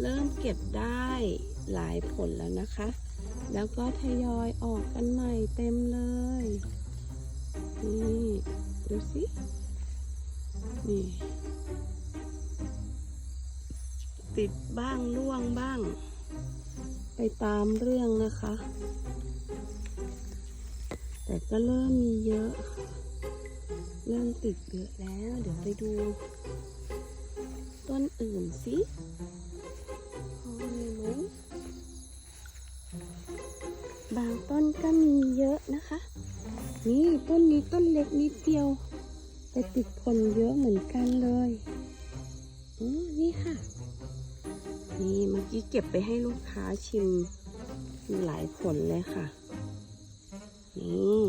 เริ่มเก็บได้หลายผลแล้วนะคะ แล้วก็ทยอยออกกันใหม่เต็มเลย นี่ดูสิ นี่ ติดบ้างร่วงบ้าง ไปตามเรื่องนะคะ แต่ก็เริ่มมีเยอะค่ะเริ่มติดเยอะแล้ว เดี๋ยวไปดู ต้นอื่นสิ บางต้นก็มีเยอะนะคะ นี่ต้นนี้ต้นเล็กนิดเดียวแต่ติดผลเยอะเหมือนกันเลยอ๋อนี่ค่ะ นี่เมื่อกี้เก็บไปให้ลูกค้าชิมมีหลายผลเลยค่ะ นี่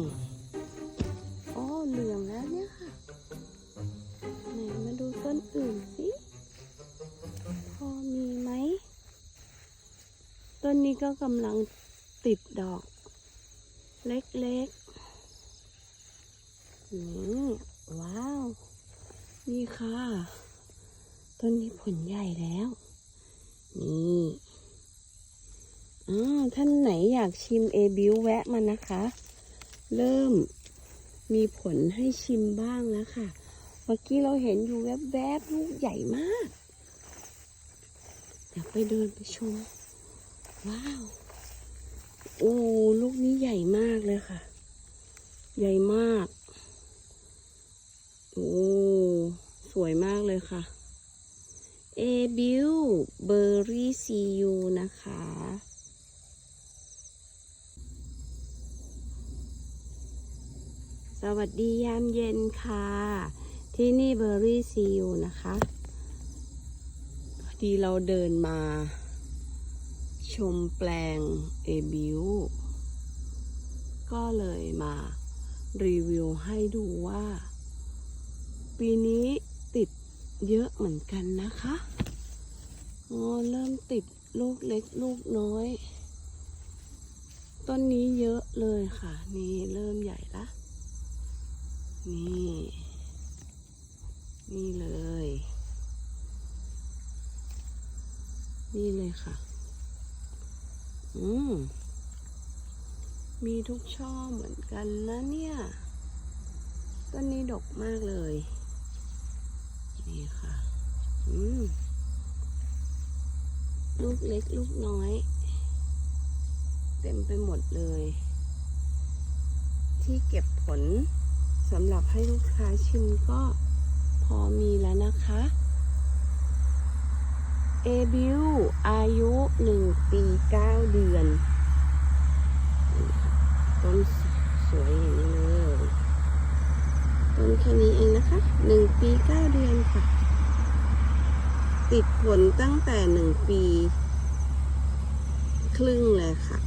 อ๋อเหลืองแล้วเนี่ยค่ะ ไหนมาดูต้นอื่นสิ พอมีไหม ต้นนี้ก็กำลัง ติดดอก เล็กๆ นี่ว้าว นี่ค่ะ ต้นนี้ผลใหญ่แล้ว นี่อ่าท่านไหนอยากชิมเอบิวแวะมานะคะ เริ่มมีผลให้ชิมบ้างแล้วค่ะ เมื่อกี้เราเห็นอยู่แวบๆลูกใหญ่มากเดี๋ยวไปเดินไปชม ว้าว โอ้ลูกนี้ใหญ่มากเลยค่ะ ใหญ่มาก โอ้สวยมากเลยค่ะเอบิวเบอร์รี่ซียูนะคะ สวัสดียามเย็นค่ะ ที่นี่เบอร์รี่ซียูนะคะพอดีเราเดินมา ชมแปลงเอบิวก็เลยมารีวิวให้ดูว่า ปีนี้ติดเยอะเหมือนกันนะคะอ๋อเริ่มติดลูกเล็กลูกน้อย ต้นนี้เยอะเลยค่ะ นี่เริ่มใหญ่ละนี่ นี่เลย นี่เลยค่ะ อืม มีทุกช่อเหมือนกันนะเนี่ย ต้นนี้ดกมากเลย นี่ค่ะ อืม ลูกเล็กลูกน้อย เต็มไปหมดเลย ที่เก็บผลสำหรับให้ลูกค้าชิมก็พอมีแล้วนะคะเอบิวอายุหนึ่งปีเก้าเดือนนี่ค่ะต้นสวยอย่างนี้เลยต้ นแค่นี้เองนะคะหนึ่งปีเก้าเดือนค่ะ ติดผลตั้งแต่หนึ่งปี ครึ่งเลยค่ะ